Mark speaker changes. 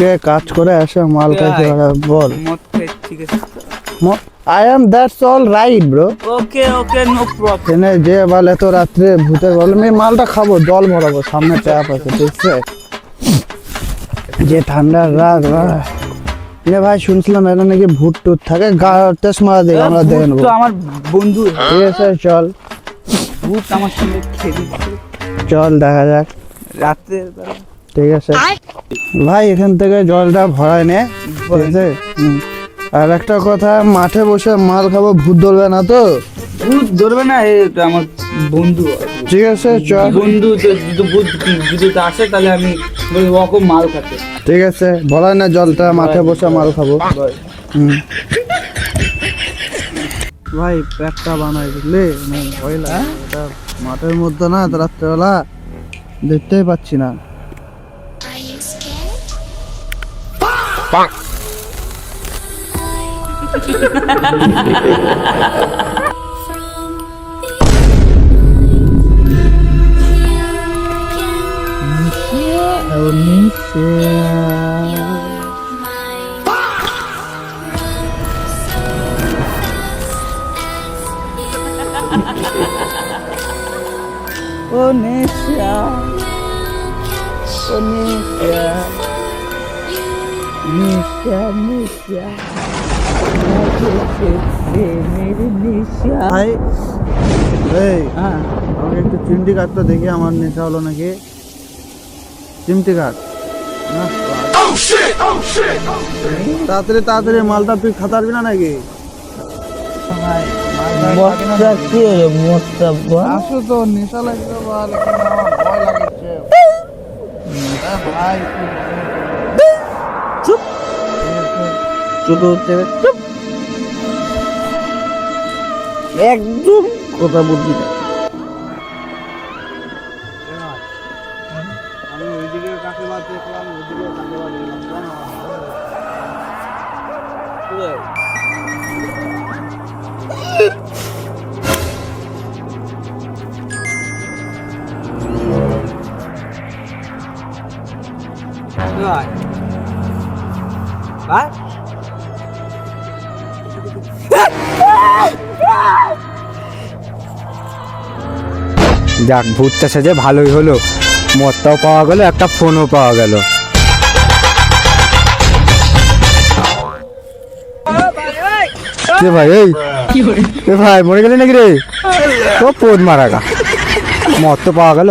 Speaker 1: কে কাজ করে আসে মাল খাইতে বল।
Speaker 2: মদ খাই ঠিক আছে।
Speaker 1: I am that's all right
Speaker 2: bro okay okay no
Speaker 1: problem যে বলে তো রাত্রে ভূতের বলে আমি মালটা খাব জল ভরাবো সামনে ট্যাপ আছে ঠিক আছে যে ঠান্ডার রাত ভাই এ ভাই শুনছিলাম এটা নাকি ভূত টুত থাকে গা টেস্ট মারা আমরা দেখে নেব।
Speaker 2: আমার বন্ধু।
Speaker 1: ঠিক আছে চল।
Speaker 2: ভূত আমার সঙ্গে দিচ্ছে
Speaker 1: চল দেখা যাক।
Speaker 2: রাতের
Speaker 1: ঠিক আছে। ভাই এখান থেকে জলটা ভরায় নে ঠিক আছে হুম। আর একটা কথা মাঠে বসে মাল খাব ভূত ধরবে না তো?
Speaker 2: ভূত ধরবে না এটা আমার বন্ধু।
Speaker 1: ঠিক আছে চল
Speaker 2: বন্ধু যদি ভূত যদি আসে তাহলে আমি ওকে মাল খাতে।
Speaker 1: ঠিক আছে ভরায় না জলটা মাঠে বসে মাল খাব। ভাই প্যাকটা বানাই বুঝলি? মানে ভয় লাগে মাঠের মধ্যে না রাত্রেবেলা দেখতেই পাচ্ছি না।
Speaker 2: ও নেশা ও নেশা নেশা নেশা। মেরে নেশা
Speaker 1: এই
Speaker 2: হ্যাঁ।
Speaker 1: আমাকে একটু চিমটি কাটতো দেখি আমার নেশা হলো নাকি? চিমটি কাট। তাড়াতাড়ি তাড়াতাড়ি মালটা তুই খাতারবি না নাকি?
Speaker 2: কি
Speaker 1: আসো তো নেশা ভয় লাগছে। ভাই
Speaker 2: চুপ। ছোট হচ্ছে? চুপ। একদম কথা বলবি না।
Speaker 1: আমি
Speaker 3: যাক ভূতটা সেজে ভালোই হলো। মদটাও পাওয়া গেল, একটা ফোনও পাওয়া গেল। ভাই, এই। ভাই, মরে গেলি নাকি রে? তো পোদ মারা গা। মদ তো পাওয়া গেল।